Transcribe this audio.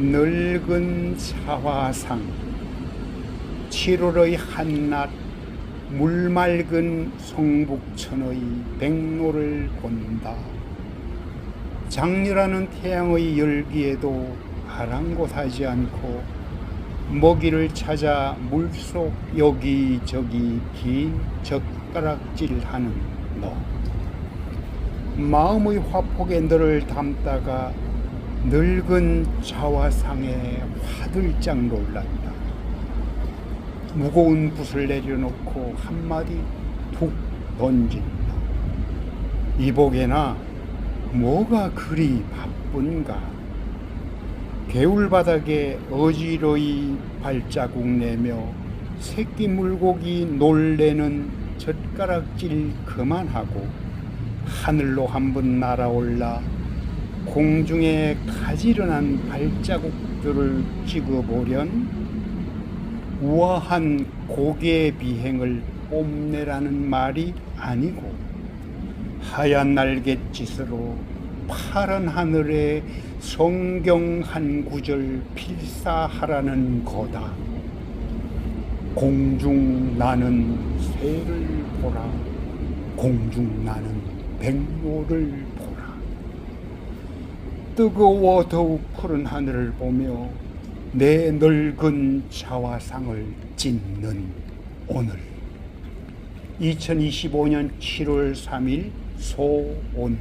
늙은 사화상 7월의 한낮 물맑은 성북천의 백로를 본다. 장렬하는 태양의 열기에도 아랑곳하지 않고 먹이를 찾아 물속 여기저기 긴 젓가락질하는 너. 마음의 화폭에 너를 담다가 늙은 자화상에 화들짝 놀란다. 무거운 붓을 내려놓고 한마디 툭 던진다. 이복에나 뭐가 그리 바쁜가? 개울바닥에 어지러이 발자국 내며 새끼 물고기 놀래는 젓가락질 그만하고 하늘로 한번 날아올라 공중에 가지런한 발자국들을 찍어보련 우아한 고개 비행을 뽐내라는 말이 아니고 하얀 날갯짓으로 파란 하늘에 성경 한 구절 필사하라는 거다. 공중 나는 새를 보라. 공중 나는 백로를. 뜨거워 더욱 푸른 하늘을 보며 내 늙은 자화상을 찢는 오늘. 2025년 7월 3일 소온